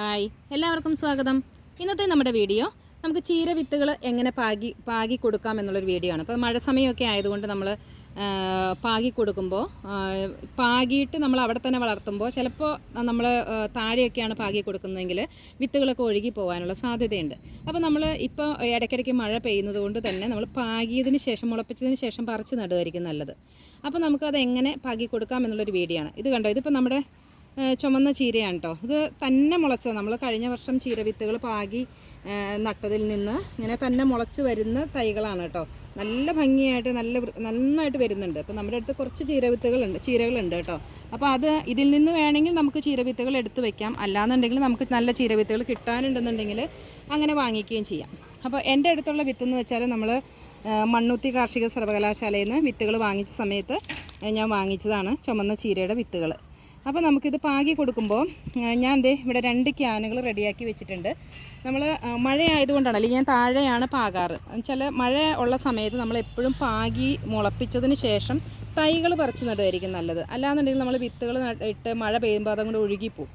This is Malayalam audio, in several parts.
ഹായ് എല്ലാവർക്കും സ്വാഗതം. ഇന്നത്തെ നമ്മുടെ വീഡിയോ നമുക്ക് ചീര വിത്തുകൾ എങ്ങനെ പാകി പാകി കൊടുക്കാം എന്നുള്ളൊരു വീഡിയോ ആണ്. അപ്പോൾ മഴ സമയമൊക്കെ ആയതുകൊണ്ട് നമ്മൾ പാകി കൊടുക്കുമ്പോൾ പാകിയിട്ട് നമ്മൾ അവിടെ തന്നെ വളർത്തുമ്പോൾ ചിലപ്പോൾ നമ്മൾ താഴെയൊക്കെയാണ് പാകി കൊടുക്കുന്നതെങ്കിൽ വിത്തുകളൊക്കെ ഒഴുകി പോകാനുള്ള സാധ്യതയുണ്ട്. അപ്പോൾ നമ്മൾ ഇപ്പോൾ ഇടയ്ക്കിടയ്ക്ക് മഴ പെയ്യുന്നത് കൊണ്ട് തന്നെ നമ്മൾ പാകിയതിന് ശേഷം മുളപ്പിച്ചതിന് ശേഷം പറിച്ച് നടുമായിരിക്കും നല്ലത്. അപ്പോൾ നമുക്കത് എങ്ങനെ പാകി കൊടുക്കാം എന്നുള്ളൊരു വീഡിയോ ആണ്. ഇത് കണ്ടോ? ഇതിപ്പോൾ നമ്മുടെ ചുമന്ന ചീരയാണ് കേട്ടോ ഇത് തന്നെ മുളച്ചത് നമ്മൾ കഴിഞ്ഞ വർഷം ചീര വിത്തുകൾ പാകി നട്ടതിൽ നിന്ന് ഇങ്ങനെ തന്നെ മുളച്ച് വരുന്ന തൈകളാണ് കേട്ടോ നല്ല ഭംഗിയായിട്ട് നല്ല നന്നായിട്ട് വരുന്നുണ്ട്. അപ്പോൾ നമ്മുടെ അടുത്ത് കുറച്ച് ചീര വിത്തുകളുണ്ട് ചീരകളുണ്ട് കേട്ടോ അപ്പോൾ അത് ഇതിൽ നിന്ന് വേണമെങ്കിൽ നമുക്ക് ചീര എടുത്തു വെക്കാം. അല്ലാന്നുണ്ടെങ്കിൽ നമുക്ക് നല്ല ചീര വിത്തുകൾ കിട്ടാനുണ്ടെന്നുണ്ടെങ്കിൽ അങ്ങനെ വാങ്ങിക്കുകയും ചെയ്യാം. അപ്പോൾ എന്റെ അടുത്തുള്ള വിത്ത് എന്ന് വെച്ചാൽ നമ്മൾ മണ്ണുത്തി കാർഷിക സർവകലാശാലയിൽ നിന്ന് വിത്തുകൾ വാങ്ങിച്ച സമയത്ത് ഞാൻ വാങ്ങിച്ചതാണ് ചുമന്ന ചീരയുടെ വിത്തുകൾ അപ്പോൾ നമുക്കിത് പാകി കൊടുക്കുമ്പോൾ ഞാൻ ദേ ഇവിടെ രണ്ട് ക്യാനുകൾ റെഡിയാക്കി വെച്ചിട്ടുണ്ട്. നമ്മൾ മഴ ആയതുകൊണ്ടാണ് അല്ലെങ്കിൽ ഞാൻ താഴെയാണ് പാകാറ്. വെച്ചാൽ മഴ ഉള്ള സമയത്ത് നമ്മൾ എപ്പോഴും പാകി മുളപ്പിച്ചതിന് ശേഷം തൈകൾ പറിച്ച് നടുമായിരിക്കും നല്ലത്. അല്ലാന്നുണ്ടെങ്കിൽ നമ്മൾ വിത്തുകൾ ഇട്ട് മഴ പെയ്യുമ്പോൾ അതങ്ങോട്ട് ഒഴുകിപ്പോവും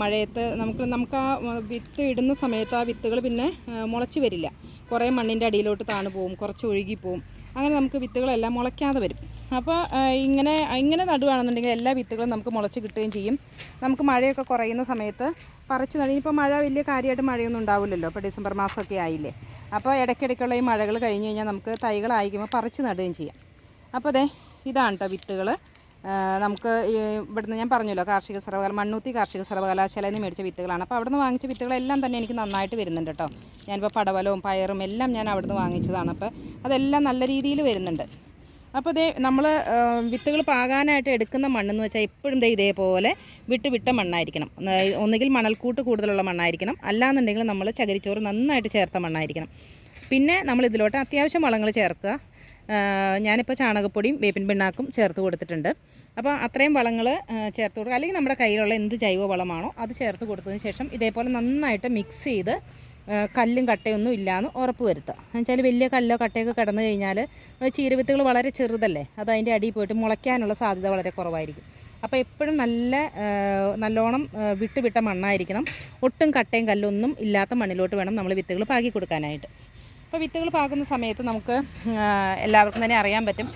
മഴയത്ത് നമുക്ക് നമുക്ക് ആ വിത്ത് ഇടുന്ന സമയത്ത് ആ വിത്തുകൾ പിന്നെ മുളച്ച് വരില്ല. കുറേ മണ്ണിന്റെ അടിയിലോട്ട് താണു പോവും കുറച്ച് ഒഴുകിപ്പോവും അങ്ങനെ നമുക്ക് വിത്തുകളെല്ലാം മുളയ്ക്കാതെ വരും. അപ്പോൾ ഇങ്ങനെ ഇങ്ങനെ നടുവാണെന്നുണ്ടെങ്കിൽ എല്ലാ വിത്തുകളും നമുക്ക് മുളച്ച് കിട്ടുകയും ചെയ്യും. നമുക്ക് മഴയൊക്കെ കുറയുന്ന സമയത്ത് പറിച്ച് നടി. ഇപ്പോൾ മഴ വലിയ കാര്യമായിട്ട് മഴയൊന്നും ഉണ്ടാവില്ലല്ലോ. ഇപ്പോൾ ഡിസംബർ മാസമൊക്കെ ആയില്ലേ. അപ്പോൾ ഇടയ്ക്കിടയ്ക്കുള്ള ഈ മഴകൾ കഴിഞ്ഞ് കഴിഞ്ഞാൽ നമുക്ക് തൈകളായിരിക്കുമ്പോൾ പറിച്ച് നടുകയും ചെയ്യാം. അപ്പോൾ അതെ ഇതാണ് കേട്ടോ വിത്തുകൾ. നമുക്ക് ഇവിടുന്ന് ഞാൻ പറഞ്ഞല്ലോ കാർഷിക സർവകല മണ്ണൂത്തി കാർഷിക സർവകലാശാലയിൽ നിന്ന് മേടിച്ച വിത്തുകളാണ്. അപ്പോൾ അവിടുന്ന് വാങ്ങിച്ച വിത്തുകളെല്ലാം തന്നെ എനിക്ക് നന്നായിട്ട് വരുന്നുണ്ട് കേട്ടോ. ഞാനിപ്പോൾ പടവലവും പയറും എല്ലാം ഞാൻ അവിടുന്ന് വാങ്ങിച്ചതാണ്. അപ്പോൾ അതെല്ലാം നല്ല രീതിയിൽ വരുന്നുണ്ട്. അപ്പോൾ ഇതേ നമ്മൾ വിത്തുകൾ പാകാനായിട്ട് എടുക്കുന്ന മണ്ണെന്ന് വെച്ചാൽ എപ്പോഴും ദേ ഇതേപോലെ വിട്ട് വിട്ട മണ്ണായിരിക്കണം. ഒന്ന് ഒന്നുകിൽ മണൽക്കൂട്ട് കൂടുതലുള്ള മണ്ണായിരിക്കണം. അല്ലാന്നുണ്ടെങ്കിൽ നമ്മൾ ചകിരിച്ചോറ് നന്നായിട്ട് ചേർത്ത മണ്ണായിരിക്കണം. പിന്നെ നമ്മൾ ഇതിലോട്ട് അത്യാവശ്യം വളങ്ങൾ ചേർക്കുക. ഞാനിപ്പോൾ ചാണകപ്പൊടിയും വേപ്പിൻ പിണ്ണാക്കും ചേർത്ത് കൊടുത്തിട്ടുണ്ട്. അപ്പോൾ അത്രയും വളങ്ങൾ ചേർത്ത് കൊടുക്കുക. അല്ലെങ്കിൽ നമ്മുടെ കയ്യിലുള്ള എന്ത് ജൈവ വളമാണോ അത് ചേർത്ത് കൊടുത്തതിന് ശേഷം ഇതേപോലെ നന്നായിട്ട് മിക്സ് ചെയ്ത് കല്ലും കട്ടയൊന്നും ഇല്ലാന്ന് ഉറപ്പ് വരുത്തുക. എന്നുവെച്ചാൽ വലിയ കല്ലോ കട്ടയൊക്കെ കിടന്നു കഴിഞ്ഞാൽ ചീരവിത്തുകൾ വളരെ ചെറുതല്ലേ? അത് അതിന്റെ അടിയിൽ പോയിട്ട് മുളയ്ക്കാനുള്ള സാധ്യത വളരെ കുറവായിരിക്കും. അപ്പോൾ എപ്പോഴും നല്ല നല്ലോണം വിട്ടുവിട്ട മണ്ണായിരിക്കണം. ഒട്ടും കട്ടയും കല്ലൊന്നും ഇല്ലാത്ത മണ്ണിലോട്ട് വേണം നമ്മൾ വിത്തുകൾ പാകി കൊടുക്കാനായിട്ട്. അപ്പോൾ വിത്തുകൾ പാകുന്ന സമയത്ത് നമുക്ക് എല്ലാവർക്കും തന്നെ അറിയാൻ പറ്റും.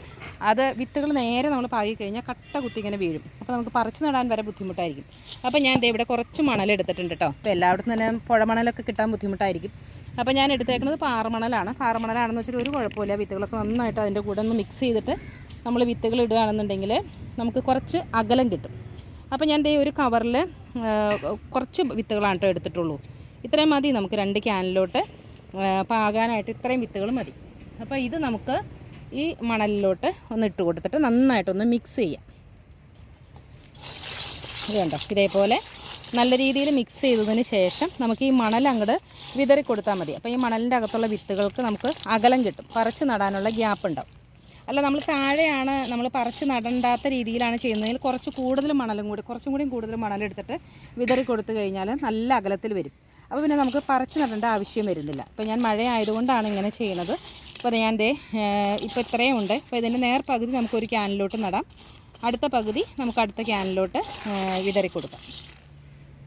അത് വിത്തുകൾ നേരെ നമ്മൾ പാകി കഴിഞ്ഞാൽ കട്ട കുത്തി ഇങ്ങനെ വീഴും. അപ്പോൾ നമുക്ക് പറിച്ച് നടാൻ വരെ ബുദ്ധിമുട്ടായിരിക്കും. അപ്പോൾ ഞാൻ ഇവിടെ കുറച്ച് മണൽ എടുത്തിട്ടുണ്ട് കേട്ടോ. അപ്പോൾ എല്ലായിടത്തും തന്നെ പുഴ മണലൊക്കെ കിട്ടാൻ ബുദ്ധിമുട്ടായിരിക്കും. അപ്പോൾ ഞാൻ എടുത്തേക്കുന്നത് പാറമണലാണ്. പാറമണലാണെന്ന് വെച്ചിട്ട് ഒരു കുഴപ്പമില്ല. വിത്തുകളൊക്കെ നന്നായിട്ട് അതിന്റെ കൂടെ ഒന്ന് മിക്സ് ചെയ്തിട്ട് നമ്മൾ വിത്തുകൾ ഇടുകയാണെന്നുണ്ടെങ്കിൽ നമുക്ക് കുറച്ച് അകലം കിട്ടും. അപ്പോൾ ഞാൻ ദേ ഒരു കവറിൽ കുറച്ച് വിത്തുകളാണ് കേട്ടോ എടുത്തിട്ടുള്ളൂ. ഇത്രയും മതി നമുക്ക് രണ്ട് ക്യാനിലോട്ട് പാകാനായിട്ട് ഇത്രയും വിത്തുകൾ മതി. അപ്പോൾ ഇത് നമുക്ക് ഈ മണലിലോട്ട് ഒന്ന് ഇട്ട് കൊടുത്തിട്ട് നന്നായിട്ടൊന്ന് മിക്സ് ചെയ്യാം. കണ്ടോ? ഇതേപോലെ നല്ല രീതിയിൽ മിക്സ് ചെയ്തതിന് ശേഷം നമുക്ക് ഈ മണൽ അങ്ങോട്ട് വിതറി കൊടുത്താൽ മതി. അപ്പോൾ ഈ മണലിന്റെ അകത്തുള്ള വിത്തുകൾക്ക് നമുക്ക് അകലം കിട്ടും. പറിച്ച് നടാനുള്ള ഗ്യാപ്പ് ഉണ്ടാവും. അല്ല നമ്മൾ താഴെയാണ് നമ്മൾ പറിച്ച് നടണ്ടാത്ത രീതിയിലാണ് ചെയ്യുന്നതെങ്കിൽ കുറച്ച് കൂടുതൽ മണലും കൂടി കുറച്ചും കൂടി കൂടുതൽ മണലെടുത്തിട്ട് വിതറി കൊടുത്തു കഴിഞ്ഞാൽ നല്ല അകലത്തിൽ വരും. അപ്പോൾ പിന്നെ നമുക്ക് പറിച്ച് നടേണ്ട ആവശ്യം വരുന്നില്ല. അപ്പോൾ ഞാൻ മഴ ആയതുകൊണ്ടാണ് ഇങ്ങനെ ചെയ്യുന്നത്. അപ്പോൾ ഞാൻ ദേ ഇപ്പോൾ ഇത്രയും ഉണ്ട്. അപ്പോൾ ഇതിന്റെ നേർ പകുതി നമുക്കൊരു ക്യാനിലോട്ട് നടാം. അടുത്ത പകുതി നമുക്ക് അടുത്ത ക്യാനിലോട്ട് വിതറി കൊടുക്കാം.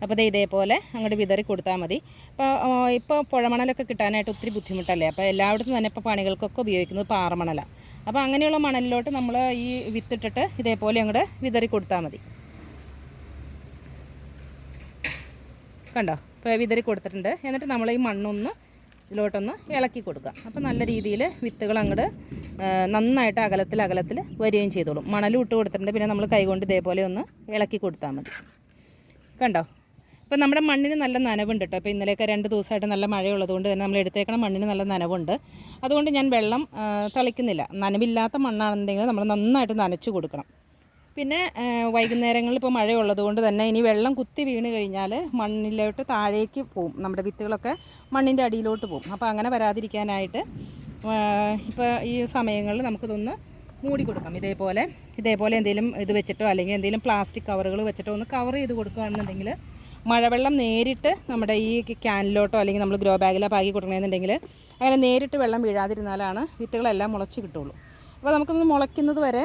അപ്പോൾ ദേ ഇതേപോലെ അങ്ങോട്ട് വിതറി കൊടുത്താൽ മതി. ഇപ്പോൾ ഇപ്പോൾ പുഴമണലൊക്കെ കിട്ടാനായിട്ട് ഒത്തിരി ബുദ്ധിമുട്ടല്ലേ? അപ്പോൾ എല്ലായിടത്തും തന്നെ ഇപ്പോൾ പണികൾക്കൊക്കെ ഉപയോഗിക്കുന്നത് പാറമണലാണ് അപ്പോൾ അങ്ങനെയുള്ള മണലിലോട്ട് നമ്മൾ ഈ വിത്തിട്ടിട്ട് ഇതേപോലെ അങ്ങോട്ട് വിതറി കൊടുത്താൽ മതി. കണ്ടോ? ഇപ്പോൾ വിതറി കൊടുത്തിട്ടുണ്ട്. എന്നിട്ട് നമ്മൾ ഈ മണ്ണൊന്ന് ഇതിലോട്ടൊന്ന് ഇളക്കി കൊടുക്കുക. അപ്പോൾ നല്ല രീതിയിൽ വിത്തുകൾ അങ്ങോട്ട് നന്നായിട്ട് അകലത്തിൽ അകലത്തിൽ വരികയും ചെയ്തോളും. മണലും ഇട്ട് കൊടുത്തിട്ടുണ്ട്. പിന്നെ നമ്മൾ കൈകൊണ്ട് ഇതേപോലെ ഒന്ന് ഇളക്കി കൊടുത്താൽ മതി. കണ്ടോ? ഇപ്പം നമ്മുടെ മണ്ണിന് നല്ല നനവുണ്ട് കേട്ടോ ഇപ്പോൾ ഇന്നലെയൊക്കെ രണ്ട് ദിവസമായിട്ട് നല്ല മഴയുള്ളതുകൊണ്ട് തന്നെ നമ്മൾ എടുത്തേക്കണ മണ്ണിന് നല്ല നനവുണ്ട്. അതുകൊണ്ട് ഞാൻ വെള്ളം തളിക്കുന്നില്ല. നനവില്ലാത്ത മണ്ണാണെന്നുണ്ടെങ്കിൽ നമ്മൾ നന്നായിട്ട് നനച്ച് കൊടുക്കണം. പിന്നെ വൈകുന്നേരങ്ങളിൽ ഇപ്പോൾ മഴയുള്ളത് കൊണ്ട് തന്നെ ഇനി വെള്ളം കുത്തി വീണ് കഴിഞ്ഞാൽ മണ്ണിലോട്ട് താഴേക്ക് പോവും. നമ്മുടെ വിത്തുകളൊക്കെ മണ്ണിന്റെ അടിയിലോട്ട് പോവും. അപ്പോൾ അങ്ങനെ വരാതിരിക്കാനായിട്ട് ഇപ്പോൾ ഈ സമയങ്ങളിൽ നമുക്കിതൊന്ന് മൂടി കൊടുക്കാം. ഇതേപോലെ ഇതേപോലെ എന്തെങ്കിലും ഇത് വെച്ചിട്ടോ അല്ലെങ്കിൽ എന്തെങ്കിലും പ്ലാസ്റ്റിക് കവറുകൾ വെച്ചിട്ടോ ഒന്ന് കവർ ചെയ്ത് കൊടുക്കുകയാണെന്നുണ്ടെങ്കിൽ മഴവെള്ളം നേരിട്ട് നമ്മുടെ ഈ ക്യാനിലോട്ടോ അല്ലെങ്കിൽ നമ്മൾ ഗ്രോ ബാഗിലോ പാകി കൊടുക്കണമെന്നുണ്ടെങ്കിൽ അങ്ങനെ നേരിട്ട് വെള്ളം വീഴാതിരുന്നാലാണ് വിത്തുകളെല്ലാം മുളച്ച് കിട്ടുള്ളൂ. അപ്പോൾ നമുക്കൊന്ന് മുളയ്ക്കുന്നത് വരെ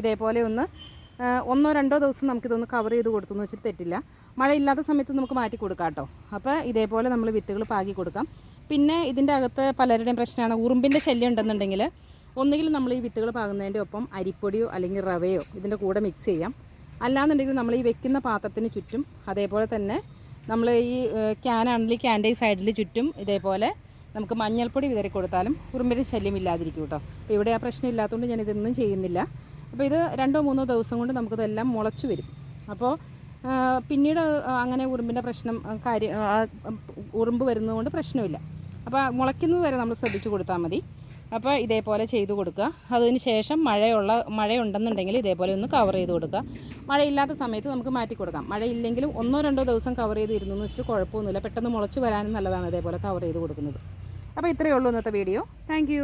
ഇതേപോലെ ഒന്ന് ഒന്നോ രണ്ടോ ദിവസം നമുക്കിതൊന്ന് കവർ ചെയ്ത് കൊടുത്തു എന്ന് വെച്ചിട്ട് തെറ്റില്ല. മഴയില്ലാത്ത സമയത്ത് നമുക്ക് മാറ്റി കൊടുക്കാം കേട്ടോ. അപ്പോൾ ഇതേപോലെ നമ്മൾ വിത്തുകൾ പാകി കൊടുക്കാം. പിന്നെ ഇതിന്റെ അകത്ത് പലരുടെയും പ്രശ്നമാണ്. ഉറുമ്പിന്റെ ശല്യം ഉണ്ടെന്നുണ്ടെങ്കിൽ ഒന്നുകിൽ നമ്മൾ ഈ വിത്തുകൾ പാകുന്നതിന്റെ ഒപ്പം അരിപ്പൊടിയോ അല്ലെങ്കിൽ റവയോ ഇതിന്റെ കൂടെ മിക്സ് ചെയ്യാം. അല്ലാന്നുണ്ടെങ്കിൽ നമ്മൾ ഈ വെക്കുന്ന പാത്രത്തിന് ചുറ്റും അതേപോലെ തന്നെ നമ്മൾ ഈ ക്യാനാണെങ്കിൽ ക്യാന്റെ ഈ സൈഡിൽ ചുറ്റും ഇതേപോലെ നമുക്ക് മഞ്ഞൾപ്പൊടി വിതറി കൊടുത്താലും ഉറുമ്പിന്റെ ശല്യം ഇല്ലാതിരിക്കും കേട്ടോ. അപ്പോൾ ഇവിടെ ആ പ്രശ്നം ഇല്ലാത്തതുകൊണ്ട് ഞാൻ ഇതൊന്നും ചെയ്യുന്നില്ല. അപ്പോൾ ഇത് രണ്ടോ മൂന്നോ ദിവസം കൊണ്ട് നമുക്കിതെല്ലാം മുളച്ചു വരും. അപ്പോൾ പിന്നീട് അങ്ങനെ ഉറുമ്പിന്റെ പ്രശ്നം കാര്യം ഉറുമ്പ് വരുന്നതുകൊണ്ട് പ്രശ്നമില്ല. അപ്പോൾ മുളയ്ക്കുന്നത് വരെ നമ്മൾ ശ്രദ്ധിച്ചു കൊടുത്താൽ മതി. അപ്പോൾ ഇതേപോലെ ചെയ്ത് കൊടുക്കുക. അതിന് ശേഷം മഴയുള്ള മഴയുണ്ടെന്നുണ്ടെങ്കിൽ ഇതേപോലെ ഒന്ന് കവർ ചെയ്ത് കൊടുക്കുക. മഴയില്ലാത്ത സമയത്ത് നമുക്ക് മാറ്റി കൊടുക്കാം. മഴയില്ലെങ്കിലും ഒന്നോ രണ്ടോ ദിവസം കവർ ചെയ്തിരുന്നു എന്ന് വെച്ചിട്ട് കുഴപ്പമൊന്നുമില്ല. പെട്ടെന്ന് മുളച്ച് വരാനും നല്ലതാണ് ഇതേപോലെ കവർ ചെയ്ത് കൊടുക്കുന്നത്. അപ്പോൾ ഇത്രയേ ഉള്ളൂ ഇന്നത്തെ വീഡിയോ. താങ്ക്